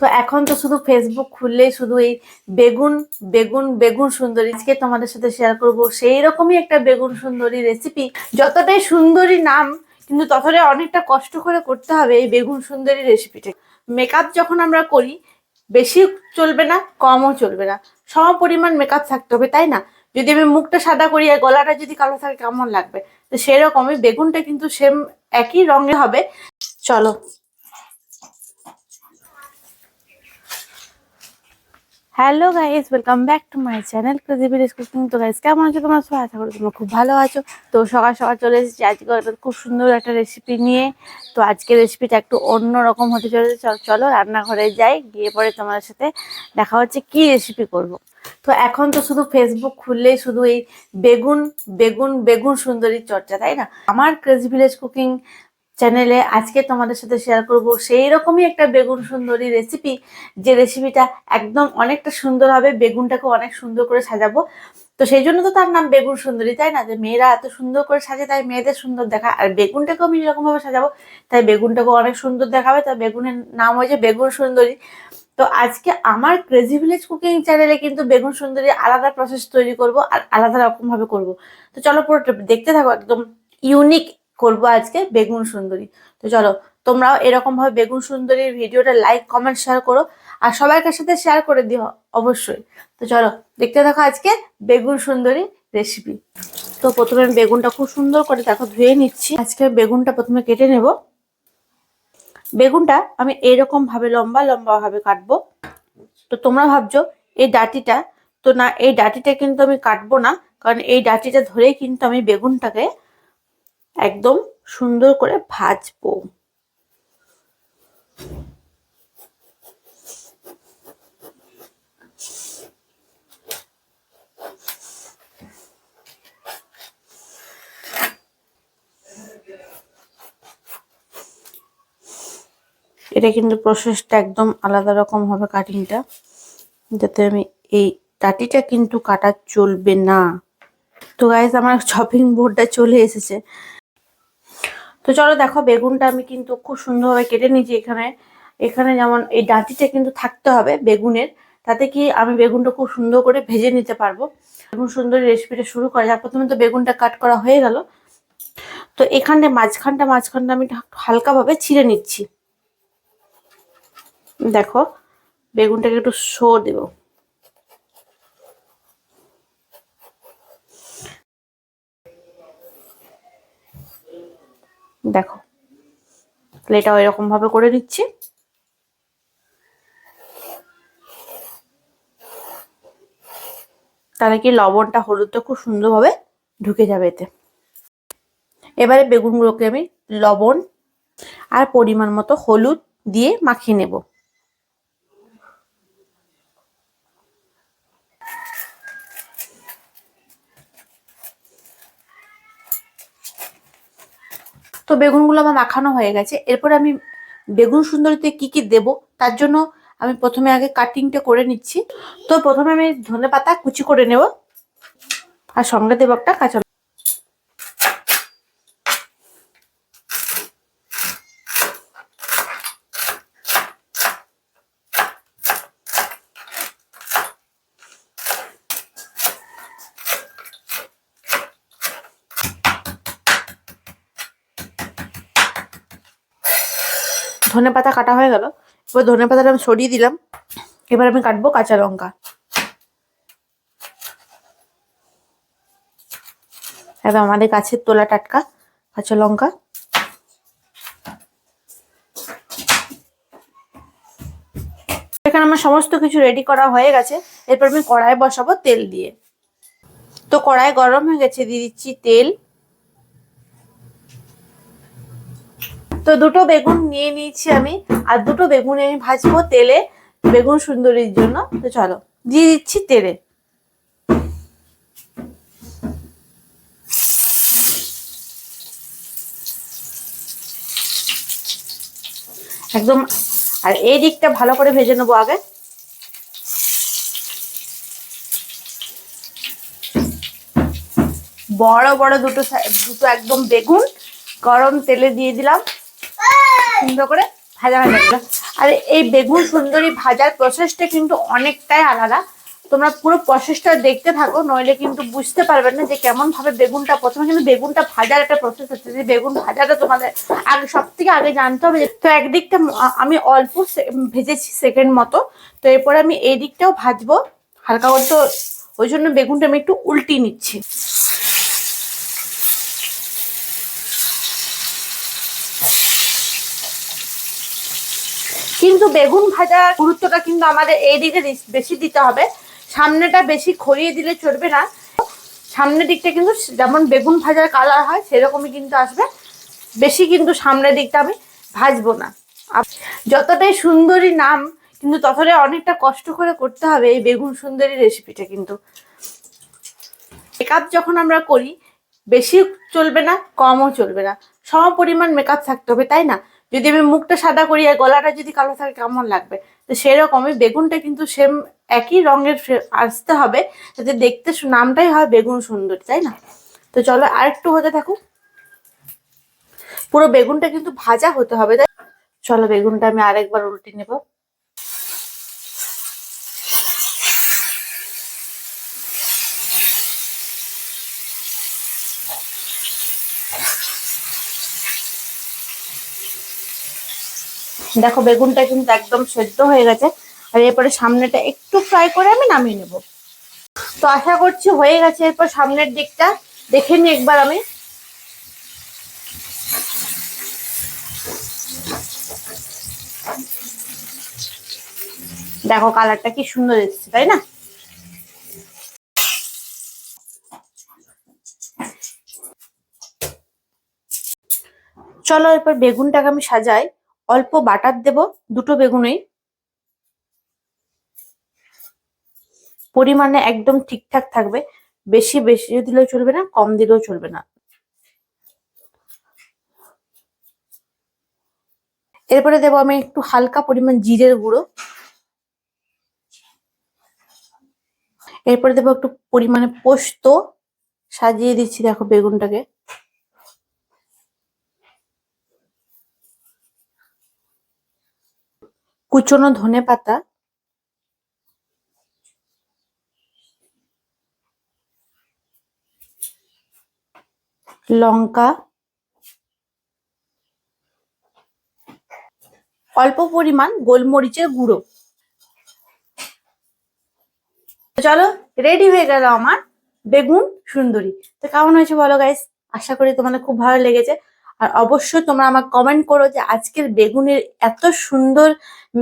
তো এখন তো শুধু ফেসবুক খুললেই শুধু এই বেগুন বেগুন বেগুন সুন্দরী আজকে তোমাদের সাথে শেয়ার করব। সেই রকমই একটা বেগুন সুন্দরী রেসিপি যতটাই সুন্দরী নাম, কিন্তু ততটাই অনেকটা কষ্ট করে করতে হবে এই বেগুন সুন্দরী রেসিপিটা মেকআপ যখন আমরা করি, বেশি চলবে না, কমও চলবে না। সম পরিমাণ মেকআপ থাকতে হবে, তাই না? যদি আমি মুখটা সাদা করি আর গলাটা যদি কালো থাকে, কেমন লাগবে? তো সেরকমই বেগুনটা কিন্তু সেম একই রঙে হবে। চলো hello guys welcome back to my channel crazy village cooking তো গাইস, কেমন আছো তোমার? সবাই আশা করি তোমরা খুব ভালো আছো। তো সকাল সকাল চলে এসেছি আজকে খুব সুন্দর একটা রেসিপি নিয়ে। তো আজকে রেসিপিটা একটু অন্য রকম হতে চলেছে। চল- চলো রান্নাঘরে যাই, গিয়ে পরে তোমাদের সাথে দেখা হচ্ছে কি রেসিপি করব। তো এখন তো শুধু ফেসবুক খুললেই শুধু এই বেগুন বেগুন বেগুন সুন্দরীর চর্চা, তাই না? আমার ক্রেজি ভিলেজ কুকিং চ্যানেলে আজকে তোমাদের সাথে শেয়ার করব সেই রকমই একটা বেগুন সুন্দরী রেসিপি যে রেসিপিটা একদম অনেকটা সুন্দর হবে, বেগুনটাকে অনেক সুন্দর করে সাজাবো। তো সেই জন্য তো তার নাম বেগুন সুন্দরী, তাই না? যে মেয়েরা এত সুন্দর করে সাজে, তাই মেয়েদের সুন্দর দেখা। আর বেগুনটাকেও আমি এরকমভাবে সাজাবো, তাই বেগুনটাকেও অনেক সুন্দর দেখাবে। তাই বেগুনের নাম হয়েছে বেগুন সুন্দরী। তো আজকে আমার ক্রেজি ভিলেজ কুকিং চ্যানেলে কিন্তু বেগুন সুন্দরী আলাদা প্রসেস তৈরি করব আর আলাদা রকমভাবে করব। তো চলো পুরোটা দেখতে থাকো, একদম ইউনিক করব আজকে বেগুন সুন্দরী। তো চলো, তোমরাও এরকম ভাবে বেগুন সুন্দরীর ভিডিওটা লাইক কমেন্ট শেয়ার করো আর সবাইকার সাথে শেয়ার করে দিও অবশ্যই। তো চলো, দেখতে থাকো আজকে বেগুন সুন্দরী রেসিপি তো প্রথমে বেগুনটা খুব সুন্দর করে দেখো ধুয়ে নিচ্ছি। আজকে বেগুনটা প্রথমে কেটে নেব। বেগুনটা আমি এইরকম ভাবে লম্বা লম্বা ভাবে কাটবো। তো তোমরা ভাবছ, এই ডাটিটা, তো না, এই ডাটিটা কিন্তু আমি কাটবো না, কারণ এই ডাটিটা ধরেই কিন্তু আমি বেগুনটাকে একদম সুন্দর করে ভাজবো। এটা কিন্তু প্রসেসটা একদম আলাদা রকম হবে কাটিংটা যাতে আমি এই টাটিটা কিন্তু কাটা চলবে না। তো গাইজ আমার শপিং বোর্ডটা চলে এসেছে। তো চলো দেখো, বেগুনটা আমি কিন্তু খুব সুন্দরভাবে কেটে নিয়েছি এখানে। এখানে যেমন এই ডাঁটিটা কিন্তু থাকতে হবে বেগুনের, তাতে কি আমি বেগুনটা খুব সুন্দর করে ভেজে নিতে পারব। বেগুন সুন্দর রেসিপিটা শুরু করা যাক। প্রথমে তো বেগুনটা কাট করা হয়ে গেল। তো এখানে মাঝখানটা মাঝখানটা আমি হালকাভাবে ছিঁড়ে নিচ্ছি। দেখো, বেগুনটাকে একটু শো দেবো। দেখো। এটা এরকম ভাবে করে নিচ্ছি। তাহলে কি লবণটা হলুদটা খুব সুন্দরভাবে ঢুকে যাবে এতে। এবারে বেগুনগুলোকে আমি লবণ আর পরিমাণ মতো হলুদ দিয়ে মাখিয়ে নেব। তো বেগুনগুলো আমার মাখানো হয়ে গেছে। এরপর আমি বেগুন সুন্দরীতে কি কি দেব তার জন্য আমি প্রথমে আগে কাটিংটা করে নিচ্ছি। তো প্রথমে আমি ধনে পাতা কুচি করে নেব। আর সঙ্গে দেবো একটা কাঁচা ধনে পাতা কাটা হয়ে গেল। এবার ধনে পাতাটা আমি সরিয়ে দিলাম। এবার আমি কাটবো কাঁচা লঙ্কা। এবার আমাদের গাছের তোলা টাটকা কাঁচা লঙ্কা। এখানে আমার সমস্ত কিছু রেডি করা হয়ে গেছে। এরপর আমি কড়াই বসাবো তেল দিয়ে। তো কড়াই গরম হয়ে গেছে, দিয়ে দিচ্ছি তেল। তো দুটো বেগুন নিয়ে নিয়েছি আমি, আর দুটো বেগুন আমি ভাজবো তেলে বেগুন সুন্দরীর জন্য। তো চলো, দিয়ে দিচ্ছি তেলে। একদম, আর এই দিকটা ভালো করে ভেজে নেব আগে। বড় বড় দুটো দুটো একদম বেগুন, গরম তেলে দিয়ে দিলাম। সুন্দর করে ভাজা ভাজা করে আর এই বেগুন সুন্দরী ভাজার প্রসেসটা কিন্তু অনেকটাই আলাদা। তোমরা পুরো প্রসেসটা দেখতে থাকো, নইলে কিন্তু বুঝতে পারবে না যে কেমন ভাবে বেগুনটা প্রথমে কিন্তু বেগুনটা ভাজার একটা প্রসেস হচ্ছে। যে বেগুন ভাজাটা তোমাদের আগে সব থেকে আগে জানতে হবে তো একদিকটা আমি অল্প ভেজেছি সেকেন্ড মতো। তো এরপরে আমি এই দিকটাও ভাজবো হালকা মতো ওই জন্য বেগুনটা আমি একটু উল্টি নিচ্ছি। কিন্তু বেগুন ভাজা গুরুত্বটা কিন্তু আমাদের এই দিকে বেশি দিতে হবে। সামনেটা বেশি খড়িয়ে দিলে চলবে না। সামনের দিকটা কিন্তু যেমন বেগুন ভাজার কালার হয়, সেরকমই কিন্তু আসবে। বেশি কিন্তু সামনের দিকটা আমি ভাজবো না। যতটাই সুন্দরী নাম, কিন্তু ততটাই অনেকটা কষ্ট করে করতে হবে এই বেগুন সুন্দরী রেসিপিটা কিন্তু। মেকআপ যখন আমরা করি, বেশি চলবে না, কমও চলবে না। সম পরিমাণ মেকআপ থাকতে হবে, তাই না? যদি আমি মুখটা সাদা করি আর গলাটা যদি কালো থাকে কেমন লাগবে? তো সেরকমই বেগুনটা কিন্তু সেম একই রঙের আসতে হবে, যাতে দেখতে নামটাই হয় বেগুন সুন্দর, তাই না? তো চলো আর একটু হতে থাকুক। পুরো বেগুনটা কিন্তু ভাজা হতে হবে, তাই চলো বেগুনটা আমি আরেকবার উল্টে নেব। দেখো, বেগুনটা কিন্তু একদম সেদ্ধ হয়ে গেছে। আর এরপরে সামনেটা একটু ফ্রাই করে আমি নামিয়ে নেব। তো আশা করছি হয়ে গেছে। এরপর সামনের দিকটা দেখে নি একবার আমি। দেখো কালারটা কি সুন্দর এসেছে, তাই না? চলো, এরপর বেগুনটাকে আমি সাজাই। অল্প বাটার দেব, দুটো বেগুনেই। পরিমাণে একদম ঠিকঠাক থাকবে। বেশি বেশি দিলেও চলবে না, কম দিলেও চলবে না। এরপরে দেবো আমি একটু হালকা পরিমাণ জিরের গুঁড়ো। এরপরে দেবো একটু পরিমাণে পোস্ত। সাজিয়ে দিচ্ছি দেখো বেগুনটাকে। কুচনো ধনে পাতা। লঙ্কা। অল্প পরিমাণ গোলমরিচের গুঁড়ো। চলো রেডি হয়ে গেল আমার বেগুন সুন্দরী। তো কেমন হয়েছে বলো গাইস আশা করি তোমাদের খুব ভালো লেগেছে। আর অবশ্যই তোমরা আমার কমেন্ট করো যে আজকের বেগুনের এত সুন্দর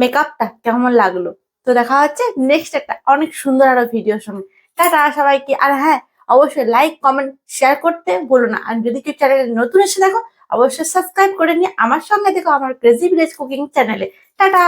মেকআপটা কেমন লাগল। তো দেখা হচ্ছে নেক্সট একটা অনেক সুন্দর আরও ভিডিওর সঙ্গে। টাটা সবাইকে। আর হ্যাঁ অবশ্যই লাইক কমেন্ট শেয়ার করতে বলো না। আর যদি কেউ চ্যানেলে নতুন এসে দেখো, অবশ্যই সাবস্ক্রাইব করে নিয়ে আমার সঙ্গে দেখো আমার ক্রেজি ভিলেজ কুকিং চ্যানেলে টাটা!